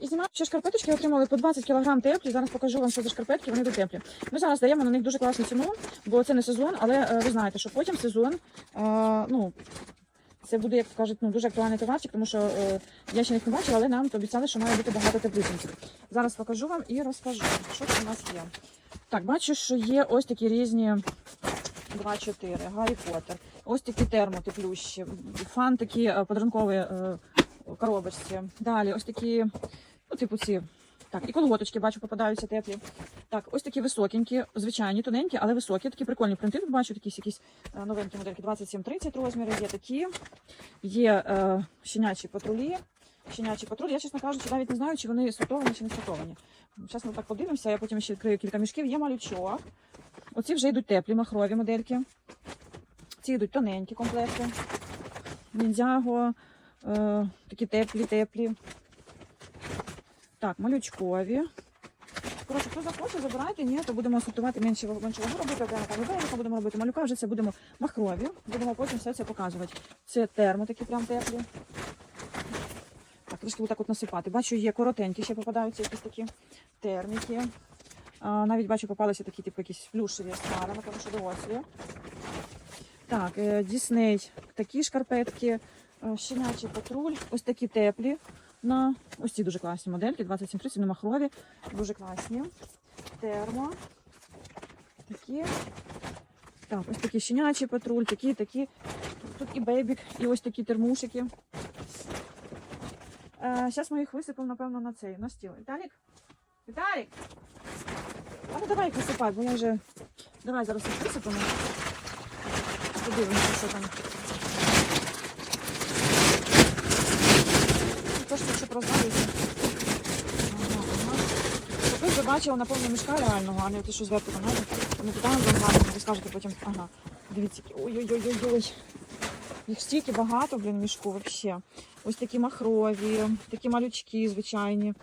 І знімаю ще шкарпеточки отримали по 20 кг теплі. Зараз покажу вам, що за шкарпетки, вони тут теплі. Ми зараз даємо на них дуже класну ціну, бо це не сезон, але е, ви знаєте, що потім сезон, е, ну, це буде, як кажуть, ну, дуже актуальний товарчик, тому що е, я ще їх не бачила, але нам обіцяли, що має бути багато теплісінців. Зараз покажу вам і розкажу, що у нас є. Так, бачу, що є ось такі різні 2-4, Гаррі Поттер. Ось такі термотеплющі, фан такі е, коробочці. Далі ось такі, ну, типу ці. Так, і колготочки, бачу, попадаються теплі. Так, ось такі високенькі, звичайні, тоненькі, але високі, такі прикольні принти. Тут бачу такі якісь е, новенькі модельки, 27-30 розміри, є такі. Є е, щенячі патрулі. Щенячі патрулі. Я, чесно кажучи, навіть не знаю, чи вони сортовані, чи не сортовані. Зараз ми так подивимося, я потім ще відкрию кілька мішків. Є малючок. Оці вже йдуть теплі махрові модельки. Ці йдуть тоненькі комплекти. Ніндзяго, е, такі теплі, теплі. Так, малючкові. Коротше, хто захоче, забирайте, ні, то будемо сортувати менше меншого робити, окремо будемо робити малюка, вже це будемо махрові. Будемо потім все це показувати. Це термо такі прям теплі. Так, трішки отак от насипати. Бачу, є коротенькі, ще попадаються якісь такі терміки. А, навіть бачу, попалися такі, типу, якісь плюшеві стари, напевно, що дорослі. Так, е, Дісней, такі шкарпетки, щенячий патруль, ось такі теплі. На ось ці дуже класні модельки, 2730, вони махрові, дуже класні. Термо. Такі. Так, ось такі щенячий патруль, такі, такі. Тут і бейбік, і ось такі термушики. Зараз ми їх висипемо, напевно, на цей, на стіл. Віталік? Віталік! А ну давай їх висипай, бо я вже. Давай зараз їх висипемо. Подивимося, що там. Розвалюється. Ага, ага. Щоб вже повні мішка реального, а не те, що зверху там надо. Ми туди розглянемо, ви скажете потім, ага, дивіться, ой-ой-ой-ой-ой. Їх стільки багато, блін, мішку взагалі. Ось такі махрові, такі малючки звичайні.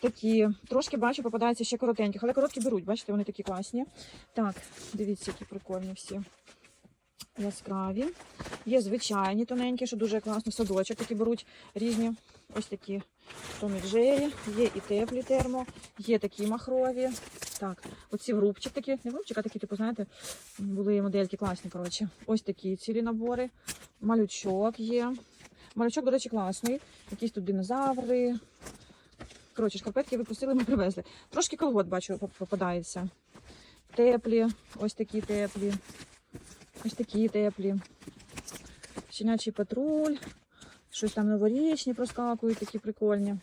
Такі. Трошки бачу, попадаються ще коротеньких, але короткі беруть, бачите, вони такі класні. Так, дивіться, які прикольні всі. Яскраві. Є звичайні тоненькі, що дуже класно. Садочок такі беруть різні. Ось такі Томі. Є і теплі термо, є такі махрові. Так, оці в рубчик такі, не в рубчик, а такі, типу, знаєте, були модельки класні, коротше. Ось такі цілі набори. Малючок є. Малючок, до речі, класний. Якісь тут динозаври. Коротше, шкарпетки випустили, ми привезли. Трошки колгот, бачу, попадається. Теплі, ось такі теплі. Ось такі теплі. Щенячий патруль. Щось там новорічні проскакують, такі прикольні.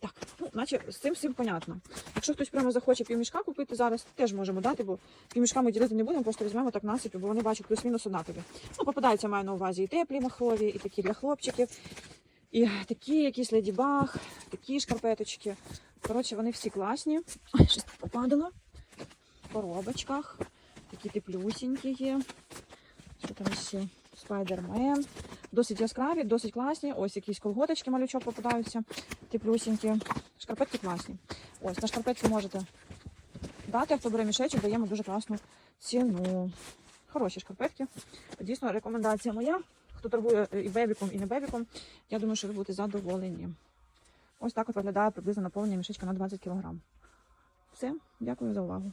Так, ну, наче з цим всім понятно. Якщо хтось прямо захоче півмішка купити зараз, теж можемо дати, бо півмішка ми ділити не будемо, просто візьмемо так насипі, бо вони бачу плюс-мінус однакові. Ну, попадаються, маю на увазі і теплі махрові, і такі для хлопчиків, і такі якісь леді-баг, такі шкарпеточки. Коротше, вони всі класні. Ой, щось попадало. В коробочках. Такі теплюсінькі є. Що там ще? Спайдермен. Досить яскраві, досить класні. Ось якісь колготочки малючок попадаються. Теплюсінькі. Шкарпетки класні. Ось на шкарпетки можете дати, хто бере мішечок, даємо дуже класну ціну. Хороші шкарпетки. Дійсно, рекомендація моя. Хто торгує і бебіком, і не бебіком, я думаю, що ви будете задоволені. Ось так от виглядає приблизно наповнення мішечка на 20 кг. Все, дякую за увагу.